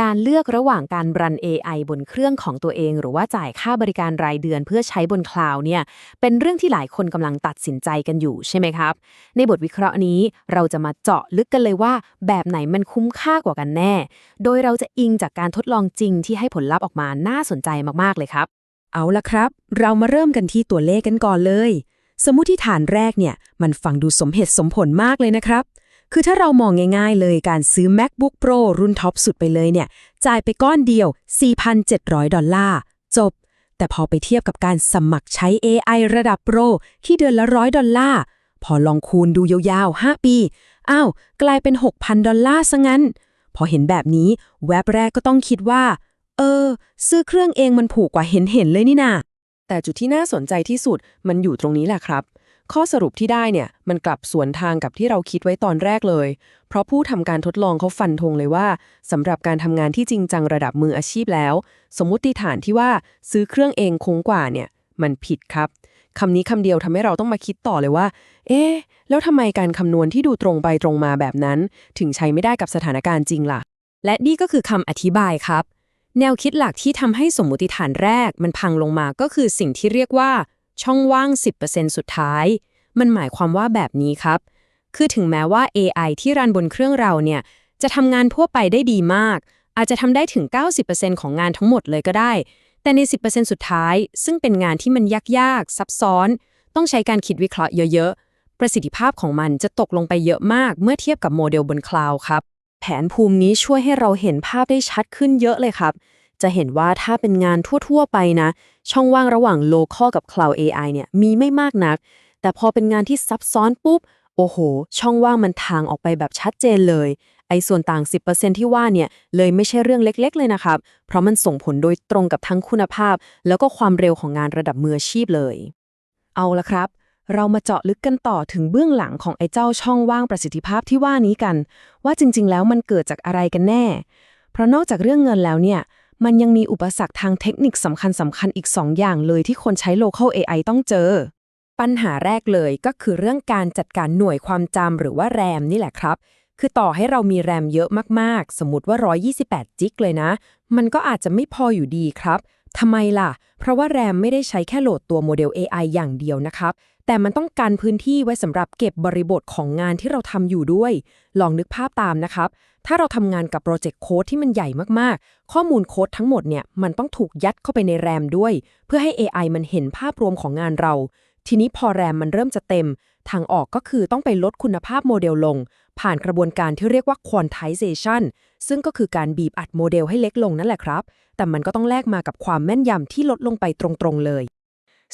การเลือกระหว่างการรัน AI บนเครื่องของตัวเอง หรือว่าจ่ายค่าบริการรายเดือนเพื่อใช้บนคลาวด์เนี่ยเป็นเรื่องที่หลายคนกำลังตัดสินใจกันอยู่ใช่ไหมครับ ในบทวิเคราะห์นี้เราจะมาเจาะลึกกันเลยว่า แบบไหนมันคุ้มค่ากว่ากันแน่ โดยเราจะอิงจากการทดลองจริงที่ให้ผลลัพธ์ออกมาน่าสนใจมากๆเลยครับ เอาละครับ เรามาเริ่มกันที่ตัวเลขกันก่อนเลย สมมติฐานแรกเนี่ยมันฟังดูสมเหตุสมผลมากเลยนะครับ คือถ้าเรามองง่ายๆเลยการซื้อ MacBook Pro รุ่นท็อปสุดไปเลยเนี่ย จ่ายไปก้อนเดียว 4,700 ดอลลาร์ จบ แต่พอไปเทียบกับการสมัครใช้ AI ระดับโปรที่เดือนละร้อยดอลลาร์ พอลองคูณดูยาวๆ 5 ปี อ้าว กลายเป็น 6,000 ดอลลาร์ซะงั้น พอเห็นแบบนี้ แวบแรกก็ต้องคิดว่า เออ ซื้อเครื่องเองมันผูกกว่าเห็นเห็นๆเลยนี่นาแต่จุดที่น่าสนใจที่สุดมันอยู่ตรงนี้แหละครับ ข้อสรุปที่ได้เนี่ยมันกลับสวนทางกับที่เราคิดไว้ตอนแรกเลย เพราะผู้ทำการทดลองเขาฟันธงเลยว่าสำหรับการทำงานที่จริงจังระดับมืออาชีพแล้ว สมมุติฐานที่ว่าซื้อเครื่องเองคุ้มกว่าเนี่ยมันผิดครับคำนี้คำเดียวทำให้เราต้องมาคิดต่อเลยว่า เอ๊แล้วทำไมการคำนวณที่ดูตรงไปตรงมาแบบนั้น ถึงใช้ไม่ได้กับสถานการณ์จริงล่ะ และนี่ก็คือคำอธิบายครับ แนวคิดหลักที่ทำให้สมมุติฐานแรกมันพังลงมาก็คือสิ่งที่เรียกว่า ช่องว่าง 10%สุดท้าย มันหมายความว่าแบบนี้ครับ คือถึงแม้ว่า AI ที่รันบนเครื่องเราเนี่ยจะทำงานทั่วไปได้ดีมาก อาจจะทำได้ถึง 90%ของงานทั้งหมดเลยก็ได้ แต่ใน 10%สุดท้าย ซึ่งเป็นงานที่มันยากๆซับซ้อน ต้องใช้การคิดวิเคราะห์เยอะๆ ประสิทธิภาพของมันจะตกลงไปเยอะมาก เมื่อเทียบกับโมเดลบนคลาวด์ครับ แผนภูมินี้ช่วยให้เราเห็นภาพได้ชัดขึ้นเยอะเลยครับ จะเห็นว่าถ้าเป็นงานทั่ว ๆ ไปนะ ช่องว่างระหว่าง local กับ cloud AI เนี่ยมีไม่มากนัก แต่พอเป็นงานที่ซับซ้อนปุ๊บ โอ้โห ช่องว่างมันทางออกไปแบบชัดเจนเลย ไอ้ส่วนต่าง 10%ที่ว่าเนี่ยเลยไม่ใช่เรื่องเล็ก ๆ เลยนะครับ เพราะมันส่งผลโดยตรงกับทั้งคุณภาพ แล้วก็ความเร็วของงานระดับมืออาชีพเลย เอาละครับเรามาเจาะลึกกันต่อถึงเบื้องหลังของไอ้เจ้าช่องว่างประสิทธิภาพที่ว่านี้กัน ว่าจริง ๆ แล้วมันเกิดจากอะไรกันแน่ เพราะนอกจากเรื่องเงินแล้วเนี่ย มันยังมีอุปสรรคทางเทคนิคสำคัญสำคัญอีก 2 อย่างเลยที่คนใช้ local AI ต้องเจอ ปัญหาแรกเลยก็คือเรื่องการจัดการหน่วยความจำหรือว่าแรมนี่แหละครับ คือต่อให้เรามีแรมเยอะมากๆ สมมติว่า 128 จิกเลยนะ มันก็อาจจะไม่พออยู่ดีครับทำไมล่ะ เพราะว่าแรมไม่ได้ใช้แค่โหลดตัวโมเดล AI อย่างเดียวนะครับ แต่มันต้องการพื้นที่ไว้สำหรับเก็บบริบทของงานที่เราทำอยู่ด้วย ลองนึกภาพตามนะครับ ถ้าเราทำงานกับโปรเจกต์โค้ดที่มันใหญ่มากๆ ข้อมูลโค้ดทั้งหมดเนี่ยมันต้องถูกยัดเข้าไปในแรมด้วย เพื่อให้ AI มันเห็นภาพรวมของงานเรา ทีนี้พอแรมมันเริ่มจะเต็ม ทางออกก็คือต้องไปลดคุณภาพโมเดลลง ผ่านกระบวนการที่เรียกว่า quantization ซึ่งก็คือการบีบอัดโมเดลให้เล็กลงนั่นแหละครับ แต่มันก็ต้องแลกมากับความแม่นยำที่ลดลงไปตรงๆเลย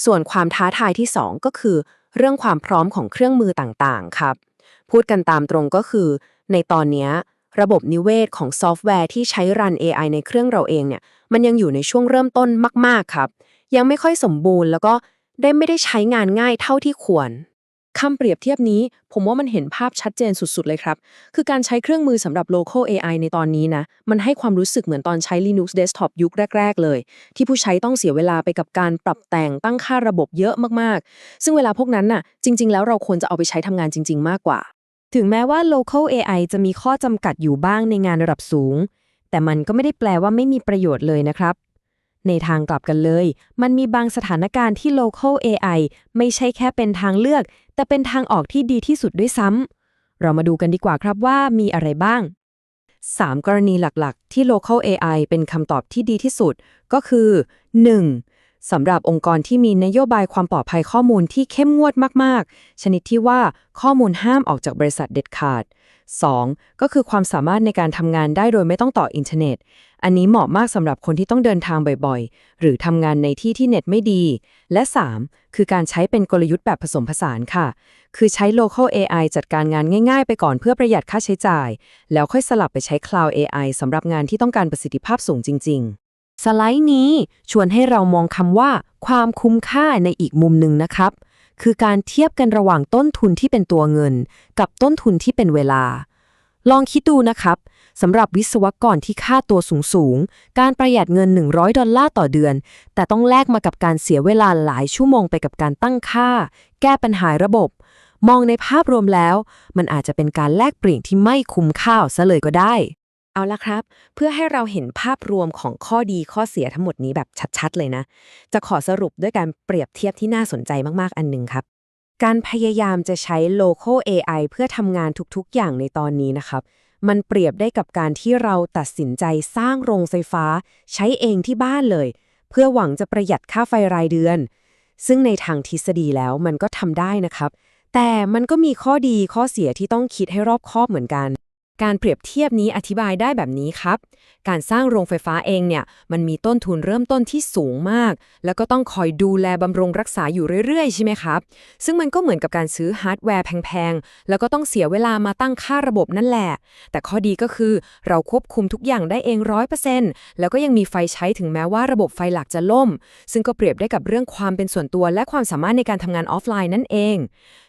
ส่วนความท้าทายที่ 2 ก็คือ เรื่องความพร้อมของเครื่องมือต่างๆ ครับ พูดกันตามตรงก็คือ ในตอนนี้ ระบบนิเวศของซอฟต์แวร์ที่ใช้รัน AI ในเครื่องเราเองเนี่ย มันยังอยู่ในช่วงเริ่มต้นมาก ๆ ครับ ยังไม่ค่อยสมบูรณ์แล้วก็ได้ไม่ได้ใช้งานง่ายเท่าที่ควรคำเปรียบเทียบนี้ ผมว่ามันเห็นภาพชัดเจนสุด ๆ เลยครับ คือการใช้เครื่องมือสำหรับ local AI ในตอนนี้นะ มันให้ความรู้สึกเหมือนตอนใช้ Linux Desktop ยุคแรก ๆ เลย ที่ผู้ใช้ต้องเสียเวลาไปกับการปรับแต่งตั้งค่าระบบเยอะมาก ๆ ซึ่งเวลาพวกนั้นน่ะ จริง ๆ แล้วเราควรจะเอาไปใช้ทำงานจริง ๆ มากกว่า ถึงแม้ว่า local AI จะมีข้อจำกัดอยู่บ้างในงานระดับสูง แต่มันก็ไม่ได้แปลว่าไม่มีประโยชน์เลยนะครับ ในทางกลับกันเลย มันมีบางสถานการณ์ที่ local AI ไม่ใช่แค่เป็นทางเลือก แต่เป็นทางออกที่ดีที่สุดด้วยซ้ำ เรามาดูกันดีกว่าครับว่ามีอะไรบ้าง 3 กรณีหลักๆ ที่ local AI เป็นคำตอบที่ดีที่สุด ก็คือ 1. สำหรับองค์กรที่มีนโยบายความปลอดภัยข้อมูลที่เข้มงวดมาก ๆ ชนิดที่ว่าข้อมูลห้ามออกจากบริษัทเด็ดขาด 2. ก็คือความสามารถในการทำงานได้โดยไม่ต้องต่ออินเทอร์เน็ต อันนี้เหมาะมากสำหรับคนที่ต้องเดินทางบ่อยๆ หรือทำงานในที่ที่เน็ตไม่ดี และ 3. คือการใช้เป็นกลยุทธ์แบบผสมผสานค่ะ คือใช้ local AI จัดการงานง่ายๆ ไปก่อนเพื่อประหยัดค่าใช้จ่าย แล้วค่อยสลับไปใช้ cloud AI สำหรับงานที่ต้องการประสิทธิภาพสูงจริง ๆ สไลด์นี้ชวนให้เรามองคำว่า ความคุ้มค่าในอีกมุมหนึ่งนะครับ คือการเทียบกันระหว่างต้นทุนที่เป็นตัวเงิน กับต้นทุนที่เป็นเวลา ลองคิดดูนะครับสำหรับวิศวกรที่ค่าตัวสูงๆการประหยัดเงิน 100 ดอลลาร์ต่อเดือน แต่ต้องแลกมากับการเสียเวลาหลายชั่วโมงไปกับการตั้งค่า แก้ปัญหาระบบ มองในภาพรวมแล้ว มันอาจจะเป็นการแลกเปลี่ยนที่ไม่คุ้มค่าซะเลยก็ได้ เอาละครับ เพื่อให้เราเห็นภาพรวมของข้อดีข้อเสียทั้งหมดนี้แบบชัดๆ เลยนะ จะขอสรุปด้วยการเปรียบเทียบที่น่าสนใจมากๆ อันหนึ่งครับ การพยายามจะใช้ local AI เพื่อทำงานทุกๆ อย่างในตอนนี้นะครับ มันเปรียบได้กับการที่เราตัดสินใจสร้างโรงไฟฟ้า ใช้เองที่บ้านเลย เพื่อหวังจะประหยัดค่าไฟรายเดือน ซึ่งในทางทฤษฎีแล้วมันก็ทำได้นะครับ แต่มันก็มีข้อดีข้อเสียที่ต้องคิดให้รอบคอบเหมือนกัน การเปรียบเทียบนี้อธิบายได้แบบนี้ครับ การสร้างโรงไฟฟ้าเองเนี่ย มันมีต้นทุนเริ่มต้นที่สูงมาก แล้วก็ต้องคอยดูแลบำรุงรักษาอยู่เรื่อยๆ ใช่ไหมครับ ซึ่งมันก็เหมือนกับการซื้อฮาร์ดแวร์แพงๆ แล้วก็ต้องเสียเวลามาตั้งค่าระบบนั่นแหละ แต่ข้อดีก็คือเราควบคุมทุกอย่างได้เองร้อยเปอร์เซ็นต์แล้วก็ยังมีไฟใช้ถึงแม้ว่าระบบไฟหลักจะล่ม ซึ่งก็เปรียบได้กับเรื่องความเป็นส่วนตัว และความสามารถในการทำงานออฟไลน์นั่นเอง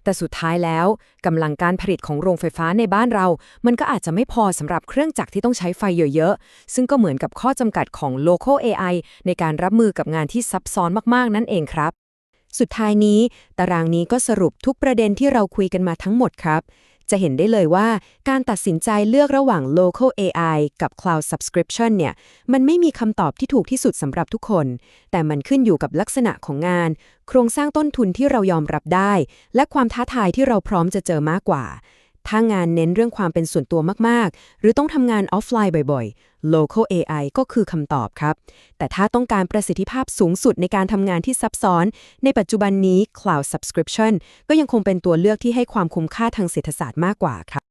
แต่สุดท้ายแล้วกำลังการผลิตของโรงไฟฟ้าในบ้านเรา มันก็อาอาจจะไม่พอสำหรับเครื่องจักรที่ต้องใช้ไฟเยอะๆ ซึ่งก็เหมือนกับข้อจำกัดของ local AI ในการรับมือกับงานที่ซับซ้อนมากๆ นั่นเองครับ สุดท้ายนี้ ตารางนี้ก็สรุปทุกประเด็นที่เราคุยกันมาทั้งหมดครับ จะเห็นได้เลยว่าการตัดสินใจเลือกระหว่าง local AI กับ cloud subscription เนี่ย มันไม่มีคำตอบที่ถูกที่สุดสำหรับทุกคน แต่มันขึ้นอยู่กับลักษณะของงาน โครงสร้างต้นทุนที่เรายอมรับได้ และความท้าทายที่เราพร้อมจะเจอมากกว่า ถ้างานเน้นเรื่องความเป็นส่วนตัวมาก ๆ หรือต้องทำงานออฟไลน์บ่อย ๆ local AI ก็คือคำตอบครับ แต่ถ้าต้องการประสิทธิภาพสูงสุดในการทำงานที่ซับซ้อน ในปัจจุบันนี้ cloud subscription ก็ยังคงเป็นตัวเลือกที่ให้ความคุ้มค่าทางเศรษฐศาสตร์มากกว่าครับ